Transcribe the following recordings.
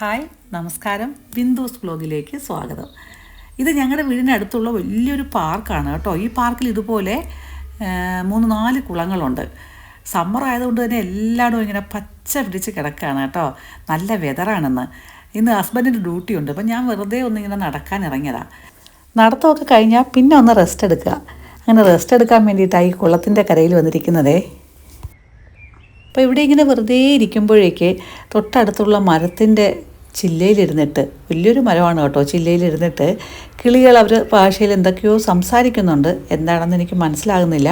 Hi നമസ്കാരം. ബിന്ദുസ് ബ്ലോഗിലേക്ക് സ്വാഗതം. ഇത് ഞങ്ങളുടെ വീടിനടുത്തുള്ള വലിയൊരു പാർക്കാണ് കേട്ടോ. ഈ പാർക്കിൽ ഇതുപോലെ മൂന്ന് നാല് കുളങ്ങളുണ്ട്. സമ്മർ ആയതുകൊണ്ട് തന്നെ എല്ലായിടും ഇങ്ങനെ പച്ച പിടിച്ച് കിടക്കുകയാണ് കേട്ടോ. നല്ല വെതറാണെന്ന്. ഇന്ന് ഹസ്ബൻഡിന്റെ ഡ്യൂട്ടി ഉണ്ട്. അപ്പം ഞാൻ വെറുതെ ഒന്നിങ്ങനെ നടക്കാൻ ഇറങ്ങിയതാണ് നടത്തമൊക്കെ കഴിഞ്ഞാൽ പിന്നെ ഒന്ന് റെസ്റ്റ് എടുക്കുക. അങ്ങനെ റെസ്റ്റ് എടുക്കാൻ വേണ്ടിയിട്ടാണ് ഈ കുളത്തിന്റെ കരയിൽ വന്നിരിക്കുന്നതേ. അപ്പോൾ ഇവിടെ ഇങ്ങനെ വെറുതെ ഇരിക്കുമ്പോഴേക്ക് തൊട്ടടുത്തുള്ള മരത്തിന്റെ ചില്ലയിലിരുന്നിട്ട് വലിയൊരു മരമാണ് കേട്ടോ ചില്ലയിലിരുന്നിട്ട് കിളികൾ അവർ ഭാഷയിൽ എന്തൊക്കെയോ സംസാരിക്കുന്നുണ്ട് എന്താണെന്ന് എനിക്ക് മനസ്സിലാകുന്നില്ല.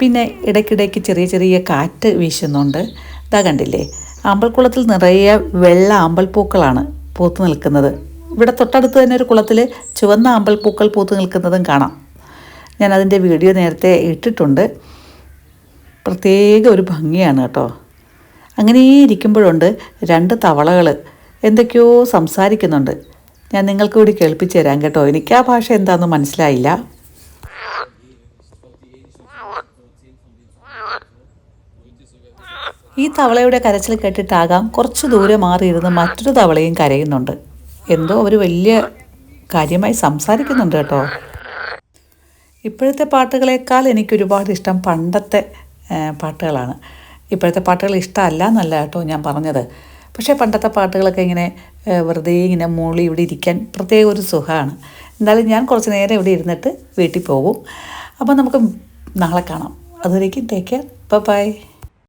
പിന്നെ ഇടയ്ക്കിടയ്ക്ക് ചെറിയ ചെറിയ കാറ്റ് വീശുന്നുണ്ട്. ഇതാ കണ്ടില്ലേ അമ്പൽക്കുളത്തിൽ നിറയെ വെള്ള അമ്പൽപ്പൂക്കളാണ് പൂത്ത് നിൽക്കുന്നത്. ഇവിടെ തൊട്ടടുത്ത് തന്നെ ഒരു കുളത്തിൽ ചുവന്ന അമ്പൽപ്പൂക്കൾ പൂത്ത് നിൽക്കുന്നതും കാണാം. ഞാൻ അതിന്റെ വീഡിയോ നേരത്തെ ഇട്ടിട്ടുണ്ട്. പ്രത്യേക ഒരു ഭംഗിയാണ് കേട്ടോ. അങ്ങനെ ഇരിക്കുമ്പോഴുണ്ട് രണ്ട് തവളകൾ എന്തൊക്കെയോ സംസാരിക്കുന്നുണ്ട്. ഞാൻ നിങ്ങൾക്ക് കൂടി കേൾപ്പിച്ചു തരാം കേട്ടോ. എനിക്ക് ആ ഭാഷ എന്താണെന്ന് മനസ്സിലായില്ല. ഈ തവളയുടെ കരച്ചിൽ കേട്ടിട്ടാകാം കുറച്ച് ദൂരെ മാറിയിരുന്ന് മറ്റൊരു തവളയും കരയുന്നുണ്ട്. എന്തോ അവർ വലിയ കാര്യമായി സംസാരിക്കുന്നുണ്ട് കേട്ടോ. ഇപ്പോഴത്തെ പാട്ടുകളേക്കാൾ എനിക്കൊരുപാട് ഇഷ്ടം പണ്ടത്തെ പാട്ടുകളാണ്. ഇപ്പോഴത്തെ പാട്ടുകൾ ഇഷ്ടമല്ല എന്നല്ല കേട്ടോ ഞാൻ പറഞ്ഞത്. പക്ഷേ പണ്ടത്തെ പാട്ടുകളൊക്കെ ഇങ്ങനെ വെറുതെ ഇങ്ങനെ മൂളി ഇവിടെ ഇരിക്കാൻ പ്രത്യേക ഒരു സുഖമാണ്. എന്തായാലും ഞാൻ കുറച്ച് നേരം ഇവിടെ ഇരുന്നിട്ട് വീട്ടിൽ പോകും. അപ്പോൾ നമുക്ക് നാളെ കാണാം. അതുവരേക്കും ടേക്ക് കെയർ ബൈ